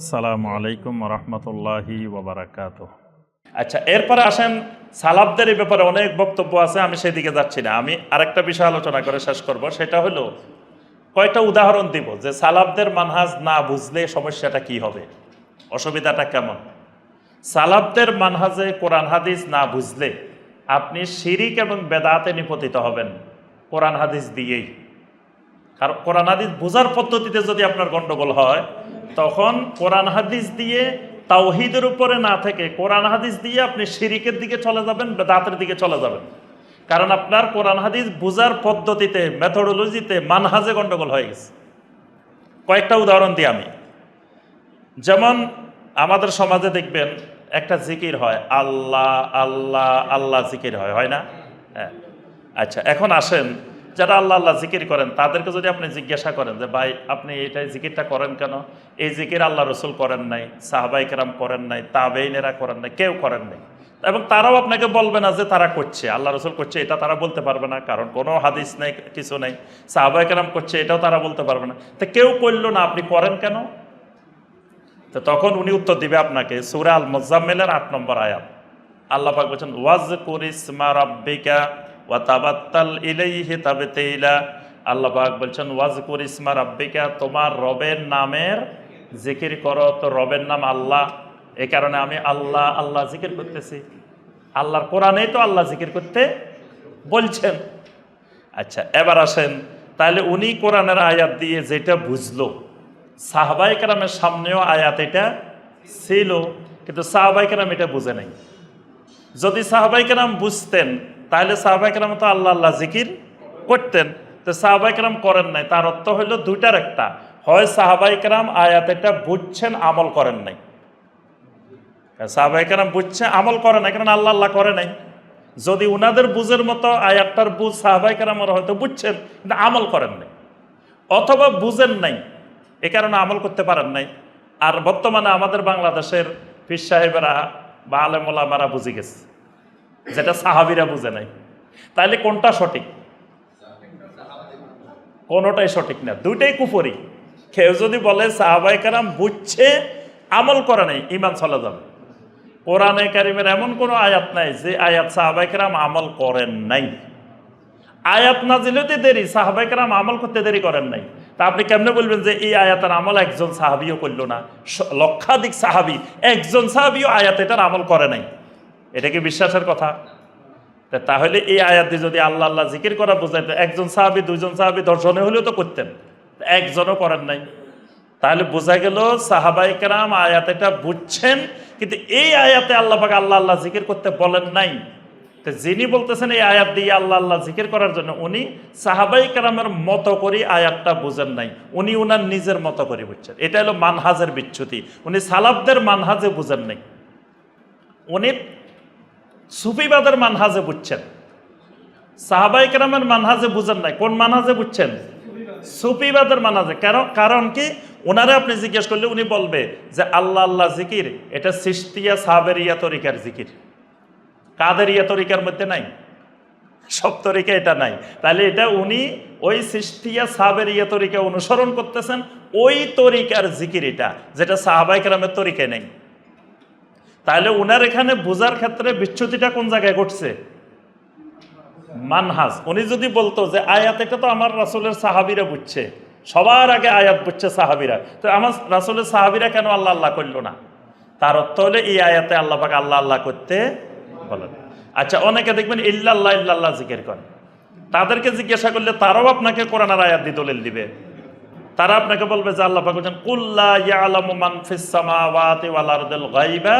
আসসালামু আলাইকুম রহমতুল্লাহি ওবরাকাত আচ্ছা এরপরে আসেন, সালাবদের ব্যাপারে অনেক বক্তব্য আছে, আমি সেদিকে যাচ্ছি না। আমি আরেকটা বিষয় আলোচনা করে শেষ করব, সেটা হলো কয়েকটা উদাহরণ দিব যে সালাবদের মানহাজ না বুঝলে সমস্যাটা কি হবে? অসুবিধাটা কেমন? সালাবদের মানহাজে কোরআন হাদিস না বুঝলে আপনি শিরিক এবং বেদাতে নিপতিত হবেন, কোরআন হাদিস দিয়েই। কারণ কোরআন হাদিস বোঝার পদ্ধতিতে যদি আপনার গণ্ডগোল হয় তখন কোরআন হাদিস দিয়ে তাওহিদের উপরে না থেকে কোরআন হাদিস দিয়ে আপনি শিরিকের দিকে চলে যাবেন দাঁতের দিকে চলে যাবেন। কারণ আপনার কোরআন হাদিস বোঝার পদ্ধতিতে মেথোডোলজিতে মানহাজে গন্ডগোল হয়ে গেছে। কয়েকটা উদাহরণ দিই আমি। যেমন আমাদের সমাজে দেখবেন একটা জিকির হয়, আল্লাহ আল্লাহ আল্লাহ জিকির হয় হয় না? হ্যাঁ। আচ্ছা এখন আসেন যারা আল্লাহ আল্লাহ জিকির করেন, তাদেরকে যদি আপনি জিজ্ঞাসা করেন যে, ভাই, আপনি এটাই জিকিরটা করেন কেন? এই জিকির আল্লাহ রসুল করেন নাই সাহাবাইকেরাম করেন নাই, তাবেইনেরা করেন নাই, কেউ করেন নাই। এবং তারাও আপনাকে বলবে না যে, তারা করছে। আল্লাহ রসুল করছে, এটা তারা বলতে পারবে না, কারণ কোনো হাদিস নেই, কিছু নেই। সাহাবাইকেরাম করছে, এটাও তারা বলতে পারবে না। তো কেউ করল না, আপনি করেন কেন? তো তখন উনি উত্তর দিবে আপনাকে, সুরা আল মোজাম্মেলের আট নম্বর আয়াত। আল্লাহ পাক বলছেন ওয়াজ কুরিসমা রাব্বিকা ওয়া তাবাত্তাল ইলাইহি তাবতিলা। আল্লাহ পাক বলছেন ওয়াজ কুরিসমা রাব্বিকা, তোমার রবের নামের জিকির করো। তো রবের নাম আল্লাহ। এই কারণে আমি আল্লাহ আল্লাহ জিকির করতেছি। আল্লাহর কোরআনেই তো আল্লাহ জিকির করতে বলছেন। আচ্ছা এবার আসেন। তাহলে উনি কোরআনের আয়াত দিয়ে যেটা বুঝলো সাহবাই কেরামের সামনেও আয়াত এটা ছিল, কিন্তু সাহবাই কেরাম এটা বুঝে নাই। যদি সাহবাই কেরাম বুঝতেন তাহলে সাহবাই কেরাম তো আল্লাহ আল্লাহ জিকির করতেন। তো সাহবাই কেরাম করেন নাই। তার অর্থ হইল দুইটার একটা। হয় সাহাবাই কেরাম আয়াত এটা বুঝছেন, আমল করেন নাই। সাহাবাই কেরাম বুঝছে আমল করে নাই। কারণ আল্লাহ আল্লাহ করে নাই। যদি উনাদের বুঝের মতো আয়াতটার বুঝ সাহাবাই কেরামরা হয়তো বুঝছেন, কিন্তু আমল করেন নাই। অথবা বুঝেন নাই। এ কারণে আমল করতে পারেন নাই। আর বর্তমানে আমাদের বাংলাদেশের পীর সাহেবেরা বা আলেমোলামারা বুঝে গেছে। যেটা সাহাবিরা বুঝে নাই। তাইলে কোনটা সঠিক? কোনোটাই সঠিক না। দুইটাই কুফরি। কেউ যদি বলে সাহাবাই কারাম বুঝছে, আমল করে নাই ইমান চলে যাবে। কোরআনে কারিমের এমন কোনো আয়াত নাই যে আয়াত সাহাবাই কারাম আমল করেন নাই। আয়াত না নাজিলতে দেরি সাহাবাই কারাম আমল করতে দেরি করেন নাই। তা আপনি কেমনে বলবেন যে এই আয়াতের আমল একজন সাহাবিও করল না? লক্ষাধিক সাহাবি, একজন সাহাবিও আয়াত এটার আমল করে নাই। এটা কি বিশ্বাসের কথা? তাহলে এই আয়াত যদি আল্লাহ আল্লাহ জিকির করা বোঝাইতো একজন সাহাবি, দুইজন সাহাবি দশজনে হলেও তো করতেন। একজনও করেন নাই। তাহলে বোঝা গেল সাহাবাই কেরাম আয়াত এটা বুঝছেন, কিন্তু এই আয়াতে আল্লাহ পাক আল্লাহ আল্লাহ জিকির করতে বলেন নাই। তো যিনি বলতেছেন এই আয়াত দিয়ে আল্লাহ আল্লাহ জিকির করার জন্য, উনি সাহাবাই কেরামের মতো করে আয়াতটা বুঝেন নাই। উনি উনার নিজের মতো করে বুঝছেন। এটা হলো মানহাজের বিচ্যুতি। উনি সালাবদের মানহাজে বুঝেন নাই। উনি সুফিবাদের মানহাজে বুঝছেন। সাহাবাই কেরামের মানহাজে বুঝেন নাই। কোন মানহাজে বুঝছেন? সুফিবাদের মানহাজে। কারণ কি? ওনারে আপনি জিজ্ঞেস করলে উনি বলবে যে, আল্লাহ আল্লাহ জিকির, এটা সৃষ্টিয়া সাবেরিয়া তরিকার জিকির। কাদের ইয়া তরিকার মধ্যে নাই। সব তরিকা এটা নাই। তাহলে এটা উনি ওই সৃষ্টিয়া সাবের ইয়া তরিকা অনুসরণ করতেছেন, ওই তরিকার জিকির এটা, যেটা সাহাবাই কেরামের তরিকায় নেই। তাহলে উনার এখানে বোঝার ক্ষেত্রে বিচ্যুতিটা কোন জায়গায় ঘটছে? মানহাজ। উনি যদি বলতো যে আয়াত, এটা তো আমার রাসুলের সাহাবিরা বুঝছে। সবার আগে আয়াত বুঝছে সাহাবিরা। তো আমার রাসুলের সাহাবিরা কেন আল্লাহ আল্লাহ করল না? তার অর্থ হলে এই আয়াতে আল্লাহ আল্লাহ আল্লাহ করতে বলেন। আচ্ছা অনেকে দেখবেন ইল্লাল্লাহ ইল্লাল্লাহ জিকের করে তাদেরকে জিজ্ঞাসা করলে তারাও আপনাকে কোরআনের আয়াত দিয়ে দলিল দিবে। তারা আপনাকে বলবে যে আল্লাহ বলছেন, কুল্লা ইয়ালামু মান ফিস সামাওয়াতি ওয়াল আরদিল গায়বা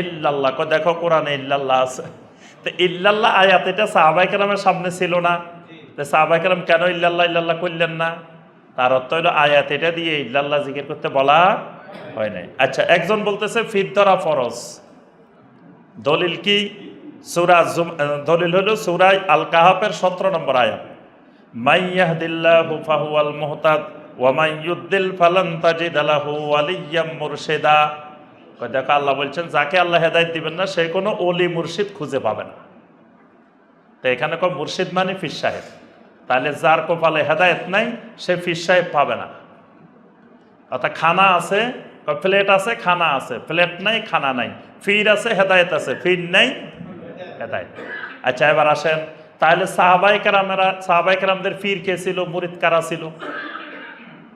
ইল্লাল্লাহ কো দেখো কোরআনে ইল্লাল্লাহ আছে। তো ইল্লাল্লাহ আয়াত, এটা সাহাবাই সামনে ছিল না। তো সাহাবাই কেন ইল্লাল্লাহ ইল্লাল্লাহ করলেন না? তার অর্থ হলো আয়াত এটা দিয়ে ইল্লাল্লাহ জিকির করতে বলা হয় নাই। আচ্ছা একজন বলতেছে ফিরদরা ফরজ। দলিল কি? সুরা দলিল হলো সুরাই আল কাহাফের সতেরো নম্বর আয়াত। মাইয়াহদিল্লাহু ফাহুয়াল মুহতাদ, ওয়া মাইয়ুদ্দিল ফালান তাজিদ লাহু ওয়ালিয়্যাম মুরশিদা। দেখো আল্লাহ বলছেন, যাকে আল্লাহ হেদায়েত দিবেন না, সে কোনো অলি মুর্শিদ খুঁজে পাবে না। তো এখানে কো মুর্শিদ মানে ফির সাহেব। তাহলে যার কপালে হেদায়েত নাই, সে ফির সাহেব পাবে না। অর্থাৎ খানা আছে প্লেট আছে, খানা আছে। প্লেট নাই, খানা নাই। ফির আছে, হেদায়েত আছে। ফির নাই, হেদায়েত। আচ্ছা এবার আসেন। তাহলে সাহাবাই কেরামেরা সাহাবাই কেরামদের ফির কে ছিল? মুরিদ কারা ছিল?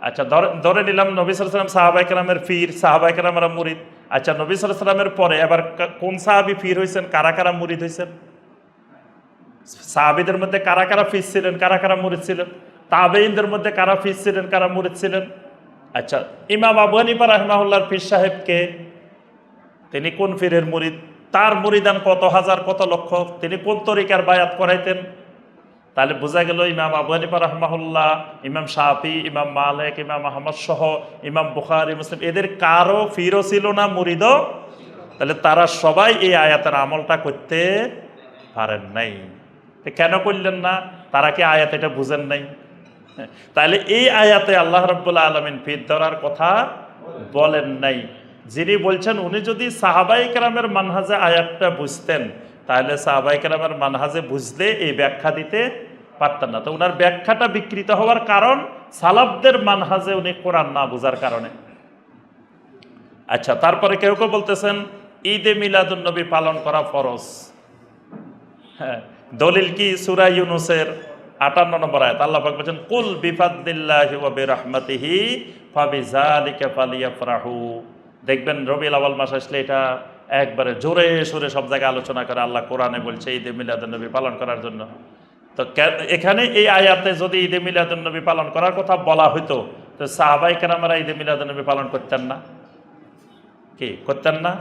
আচ্ছা ধরে ধরে নিলাম নবী সালাম সাহাবাই কেরামের ফির সাহাবাই কেরামেরা মুরিদ। আচ্ছা নবী সালামের পরে এবার কোন সাহাবি ফির হয়েছেন কারা কারা মুরিদ হয়েছেন সাহাবিদের মধ্যে কারা কারা ফিস ছিলেন? কারা কারা মুরিদ ছিলেন? তাবেইনদের মধ্যে কারা ফিস ছিলেন? কারা মুরিদ ছিলেন? আচ্ছা ইমাম আবু হানিফা রাহমাহুল্লাহর ফির সাহেবকে তিনি কোন ফিরের মুরিদ? তার মুরিদান কত হাজার, কত লক্ষ? তিনি কোন তরিকার বায়াত করাইতেন তাহলে বোঝা গেল ইমাম আবু হানিফা রহমাহুল্লাহ, ইমাম শাফি, ইমাম মালিক, ইমাম আহমদ সহ ইমাম বুখারি, মুসলিম, এদের কারও ফিরও ছিল না, মুরিদও তাহলে তারা সবাই এই আয়াতের আমলটা করতে পারেন নাই। কেন করলেন না? তারা কি আয়াত এটা বুঝেন নাই? তাহলে এই আয়াতে আল্লাহ রব্বুল্লা আলমিন ফির ধরার কথা বলেন নাই। যিনি বলছেন, উনি যদি সাহাবাই কেরামের মানহাজে আয়াতটা বুঝতেন তাহলে সাহাবাই কেরামের মানহাজে বুঝলে এই ব্যাখ্যা দিতে পারতেন না। তো ওনার ব্যাখ্যাটা বিকৃত হওয়ার কারণ সালাবদের মানহাজে উনি কোরআন না বোঝার কারণে। আচ্ছা তারপরে কেউ কেউ বলতেছেন, ঈদে মিলাদুন্নবী পালন করা ফরজ। হ্যাঁ দলিল কি সুরা ইউনুসের আটান্ন নম্বর আয়াত? আল্লাহ পাক বলছেন, কুল বিফাদ্দিল্লাহি ওয়া বিরহমাতিহি ফাবিযালিকা ফালিয়াফরাহু। দেখবেন রবিউল আউয়াল মাস আসলে এটা একবারে জোরে সোরে সব জায়গায় আলোচনা করে, আল্লাহ কোরআনে বলছে, ঈদে মিলাদুন্নবী পালন করার জন্য। তো এখানে এই আয়াতে যদি ঈদে মিলাদুন্নবী পালন করার কথা বলা হইতো, তো সাহাবাই কেরামেরা ঈদে মিলাদুন্নবী পালন করতেন না। কি, করতেন না?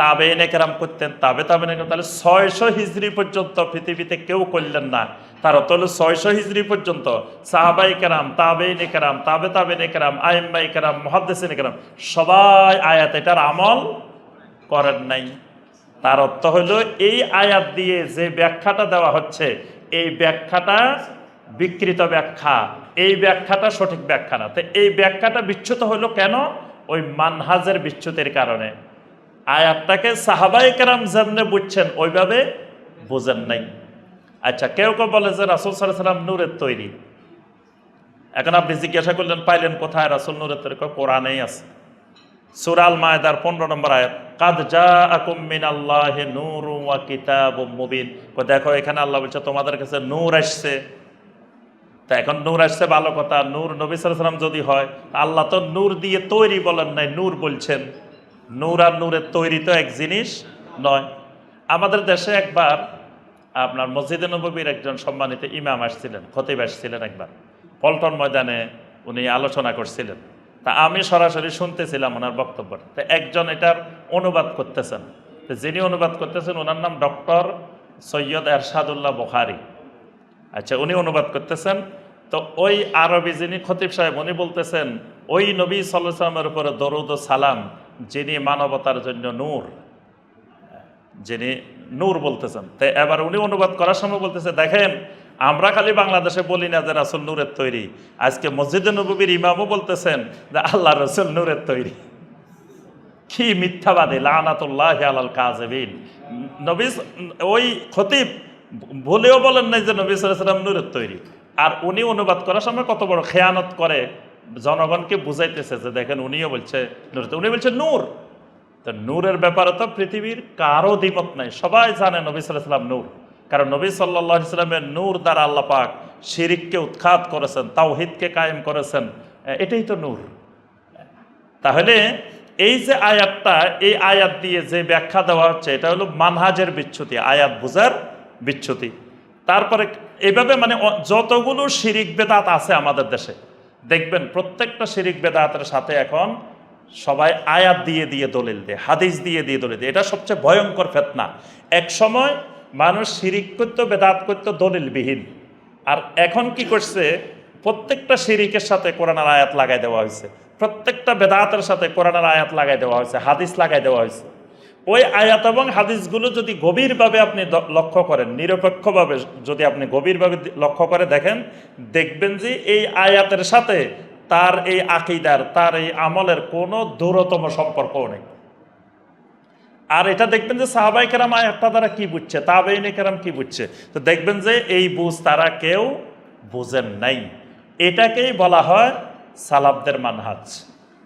তাবে এনে কেরাম করতেন, তাবে তাবে এনে তাহলে ছয়শো হিজড়ি পর্যন্ত পৃথিবীতে কেউ করলেন না। তার অর্থ হলো ছয়শো হিজড়ি পর্যন্ত সাহাবাই কেরাম তাবে এনে কেরাম, তাবে তাবে এনে কেরাম আইম্বাই কেরাম মহাদ্দেশ এনে কেরাম, সবাই আয়াত এটার আমল করেন নাই। তার অর্থ হলো এই আয়াত দিয়ে যে ব্যাখ্যাটা দেওয়া হচ্ছে, এই ব্যাখ্যাটা বিকৃত ব্যাখ্যা, এই ব্যাখ্যাটা সঠিক ব্যাখ্যা না। তো এই ব্যাখ্যাটা বিচ্যুত হলো কেন? ওই মানহাজের বিচ্যুতির কারণে। আয়াতটাকে সাহাবাই কেরাম যেমনে বুঝছেন, ওইভাবে বোঝেন নাই। আচ্ছা কেউ কেউ বলে যে রাসুল সাল্লাহ সাল্লাম নূরের তৈরি। এখন আপনি জিজ্ঞাসা করলেন, পাইলেন কোথায়? রাসুল নূরের তৈরি কোরআনেই আছে। সুরাল মায়দার পনেরো নম্বর আয়াত, কাদ যা আকুম আল্লাহ নূর ওয়া কিতাব মুবিন। দেখো, এখানে আল্লাহ বলছে, তোমাদের কাছে নূর আসছে। তা এখন নূর আসছে ভালো কথা, নূর নবী সালাম যদি হয় আল্লাহ তো নূর দিয়ে তৈরি বলেন নাই, নূর বলছেন। নূর আর নূরের তৈরি তো এক জিনিস নয়। আমাদের দেশে একবার আপনার মসজিদে নবীর একজন সম্মানিত ইমাম আসছিলেন, খতিব আসছিলেন একবার। পল্টন ময়দানে উনি আলোচনা করছিলেন। তা আমি সরাসরি শুনতেছিলাম ওনার বক্তব্যটা। তো একজন এটার অনুবাদ করতেছেন। তো যিনি অনুবাদ করতেছেন, ওনার নাম ডক্টর সৈয়দ এরশাদুল্লাহ বুখারি। আচ্ছা উনি অনুবাদ করতেছেন। তো ওই আরবি যিনি খতিব সাহেব, উনি বলতেছেন, ওই নবী সাল্লাহ সাল্লামের উপরে দরুদ ও সালাম, যিনি মানবতার জন্য নূর। যিনি নূর বলতেছেন। তো এবার উনি অনুবাদ করার সময় বলতেছে, দেখেন আমরা খালি বাংলাদেশে বলি না যে রাসুল নূরের তৈরি। আজকে মসজিদে নবীর ইমামও বলতেছেন যে আল্লাহ রসুল নূরের তৈরি। কি মিথ্যাবাদী, লানাতুল্লাহ আলাল কাজেবিন নবী ওই খতিব বলেও বলেন নাই যে নবী সাল্লাম নূরের তৈরি। আর উনি অনুবাদ করার সময় কত বড় খেয়ানত করে। জনগণকে বুঝাইতেছে যে দেখেন উনিও বলছে নূর উনি বলছে নূর। তো নূরের ব্যাপারে তো পৃথিবীর কারও দ্বিমত নাই। সবাই জানে নবী সাল্লাম নূর। কারণ নবী সাল্লাহ ইসলামের নূর দ্বারা আল্লাহ পাক শিরিককে উৎখাত করেছেন, তাওহিদকে কায়েম করেছেন। এটাই তো নূর। তাহলে এই যে আয়াতটা, এই আয়াত দিয়ে যে ব্যাখ্যা দেওয়া হচ্ছে, এটা হলো মানহাজের বিচ্যুতি, আয়াত বুঝার বিচ্যুতি। তারপরে এভাবে মানে যতগুলো শিরিক বেদাত আছে আমাদের দেশে, দেখবেন প্রত্যেকটা শিরিক বেদাতের সাথে এখন সবাই আয়াত দিয়ে দিয়ে দলিল দেয়, হাদিস দিয়ে দিয়ে দলিল দেয়। এটা সবচেয়ে ভয়ঙ্কর ফেতনা। এক সময় মানুষ শিরিক করতো, বেদাত করতো, দলিলবিহীন। আর এখন কি করছে? প্রত্যেকটা শিরিকের সাথে কোরআনের আয়াত লাগাই দেওয়া হয়েছে। প্রত্যেকটা বেদাতের সাথে কোরআনের আয়াত লাগাই দেওয়া হয়েছে, হাদিস লাগাই দেওয়া হয়েছে। ওই আয়াত এবং হাদিসগুলো যদি গভীরভাবে আপনি লক্ষ্য করেন, নিরপেক্ষভাবে যদি আপনি গভীরভাবে লক্ষ্য করে দেখেন, দেখবেন যে এই আয়াতের সাথে তার এই আকিদার, তার এই আমলের কোনো দূরতম সম্পর্কও নেই। আর এটা দেখবেন যে সাহাবাই কেরাম আয়াতটা তারা কি বুঝছে? তাবেইনে কেরাম কি বুঝছে? তো দেখবেন যে এই বুঝ তারা কেউ বুঝেন নাই। এটাকেই বলা হয় সালাবদের মানহাজ।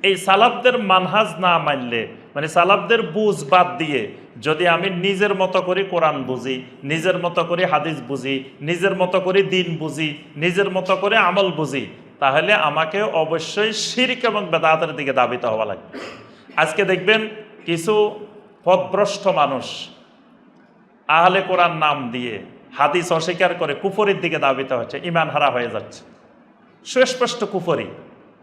এই সালাবদের মানহাজ না মানলে মানে সালাবদের বুঝ বাদ দিয়ে যদি আমি নিজের মতো করে কোরআন বুঝি, নিজের মতো করে হাদিস বুঝি, নিজের মতো করে দিন বুঝি, নিজের মতো করে আমল বুঝি, তাহলে আমাকে অবশ্যই শিরিক এবং বেদাতের দিকে দাবিত হওয়া লাগবে। আজকে দেখবেন কিছু পথভ্রষ্ট মানুষ। আহলে কোরআন নাম দিয়ে হাদিস অস্বীকার করে কুফরির দিকে দাবিতে হচ্ছে ইমান হারা হয়ে যাচ্ছে। সুস্পষ্ট কুফরি।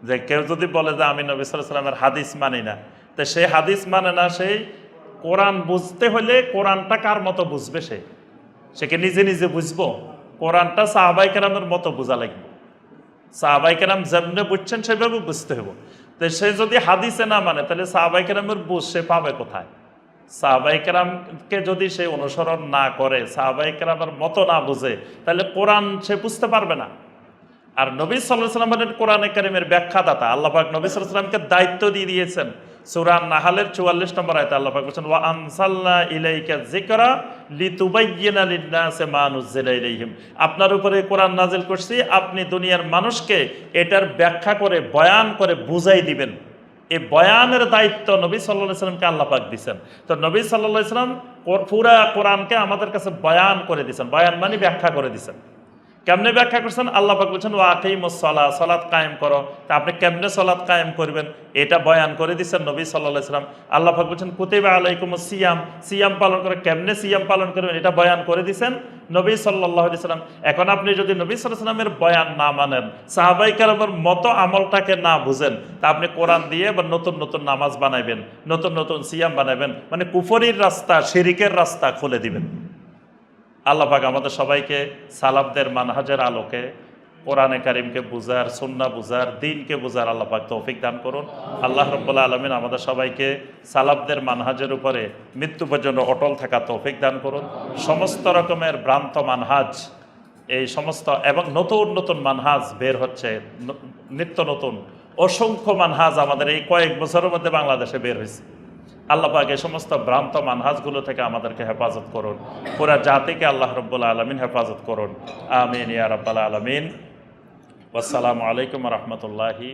যে কেউ যদি বলে যে আমি নবী সাল্লামের হাদিস মানি না, তো সে হাদিস মানে না সেই কোরআন বুঝতে হলে কোরআনটা কার মতো বুঝবে সে? সে কি নিজে নিজে বুঝব? কোরআনটা সাহাবাই কেরামের মতো বোঝা লাগবে। সাহাবাই কেরাম যেমনি বুঝছেন সেভাবে বুঝতে হবে তো সে যদি হাদিসে না মানে তাহলে সাহাবাই কেরামের বুঝ সে পাবে কোথায়? সাহাবাই কেরামকে যদি সে অনুসরণ না করে, সাহাবাই কেরামের মতো না বুঝে, তাহলে কোরআন সে বুঝতে পারবে না। আর নবী সাল্লাহ সাল্লাম হলেন কোরআনে কারিমের ব্যাখ্যাদাতা। আল্লাহ পাক নবী সাল্লাহ সাল্লামকে দায়িত্ব দিয়ে দিয়েছেন। সুরান নাহালের চুয়াল্লিশ নম্বর আয়তে আল্লাহ পাক বলছেন, ওয়া আনসাল্লা ইলাইকা যিকরা লিতুবাইয়িনা লিন-নাসি মা নুজিলা ইলাইহিম। আপনার উপরে কোরআন নাজিল করছি, আপনি দুনিয়ার মানুষকে এটার ব্যাখ্যা করে, বয়ান করে বুঝাই দিবেন। এই বয়ানের দায়িত্ব নবী সাল্লাহ সাল্লামকে আল্লাপাক দিচ্ছেন তো নবী সাল্লাহ সাল্লাম পুরা কোরআনকে আমাদের কাছে বয়ান করে দিচ্ছেন বয়ান মানে ব্যাখ্যা করে দিছেন। কেমনে ব্যাখ্যা করছেন? আল্লাহ পাক বলছেন ওয়াকিম সলা সলাৎ কায়েম করো। তা আপনি কেমনে সলাৎ কায়েম করবেন? এটা বয়ান করে দিচ্ছেন নবী সাল্লাহ সাল্লাম। আল্লাহ পাক বলছেন, কুতিবা আলাইকুম সিয়াম সিয়াম পালন করে কেমনে সিয়াম পালন করবেন? এটা বয়ান করে দিচ্ছেন নবী সাল্লাহ সাল্লাম। এখন আপনি যদি নবী সাল্লামের বয়ান না মানেন, সাহাবাই কালামের মতো আমলটাকে না বুঝেন, তা আপনি কোরআন দিয়ে বা নতুন নতুন নামাজ বানাইবেন, নতুন নতুন সিয়াম বানাবেন মানে কুফরির রাস্তা, শিরিকের রাস্তা খুলে দিবেন। আল্লাহ পাক আমাদের সবাইকে সালাবদের মানহাজের আলোকে কোরআনে কারিমকে বুঝার সুন্না বুঝার, দিনকে বুঝার আল্লাহ পাক তৌফিক দান করুন। আল্লাহ রব্বুল্লা আলমিন আমাদের সবাইকে সালাবদের মানহাজের উপরে মৃত্যু পর্যন্ত অটল থাকা তৌফিক দান করুন। সমস্ত রকমের ভ্রান্ত মানহাজ, এই সমস্ত এবং নতুন নতুন মানহাজ বের হচ্ছে নিত্য নতুন। অসংখ্য মানহাজ আমাদের এই কয়েক বছরের মধ্যে বাংলাদেশে বের হয়েছে। আল্লাহ পাক এই সমস্ত ভ্রান্ত মানহাজগুলো থেকে আমাদেরকে হেফাজত করুন। পুরা জাতিকে আল্লাহ রব্বুল আলমিন হেফাজত করুন। আমিন ইয়া রব্বাল আলমিন। আসসালামু আলাইকুম রহমতুল্লাহি